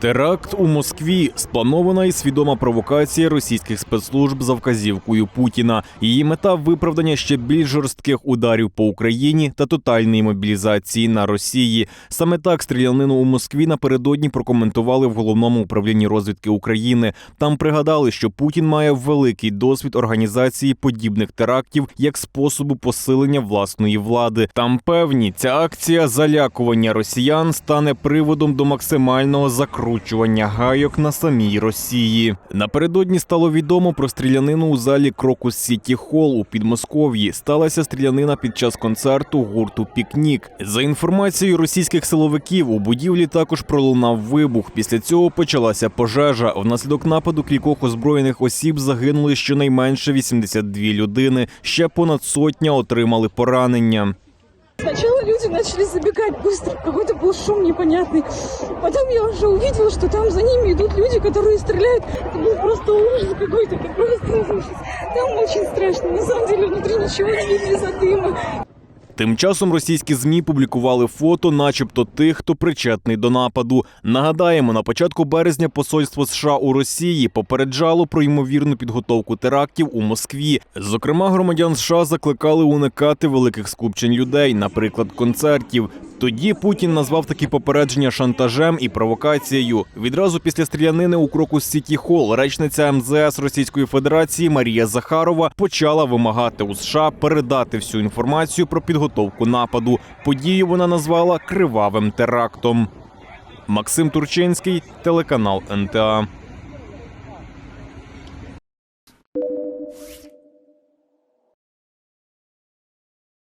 Теракт у Москві спланована і свідома провокація російських спецслужб за вказівкою Путіна. Її мета виправдання ще більш жорстких ударів по Україні та тотальної мобілізації на Росії. Саме так стрілянину у Москві напередодні прокоментували в головному управлінні розвідки України. Там пригадали, що Путін має великий досвід організації подібних терактів як способу посилення власної влади. Там певні ця акція залякування росіян стане приводом до максимального закручування гайок на самій Росії. Напередодні стало відомо про стрілянину у залі Крокус Сіті Холл у Підмосков'ї. Сталася стрілянина під час концерту гурту Пікнік. За інформацією російських силовиків, у будівлі також пролунав вибух. Після цього почалася пожежа. Внаслідок нападу кількох озброєних осіб загинули щонайменше 82 людини. Ще понад сотня отримали поранення Сначала люди начали забегать быстро, какой-то был шум непонятный. Потом я уже увидела, что там за ними идут люди, которые стреляют. Это был просто ужас какой-то, это просто ужас. Там очень страшно. На самом деле внутри ничего не видно из-за дыма. Тим часом російські змі публікували фото, начебто тих, хто причетний до нападу. Нагадаємо, на початку березня посольство США у Росії попереджало про ймовірну підготовку терактів у Москві. Зокрема, громадян США закликали уникати великих скупчень людей, наприклад, концертів. Тоді Путін назвав такі попередження шантажем і провокацією. Відразу після стрілянини у кроку Сіті Хол речниця МЗС Російської Федерації Марія Захарова почала вимагати у США передати всю інформацію про підготовку нападу. Подію вона назвала кривавим терактом. Максим Турчинський, телеканал НТА.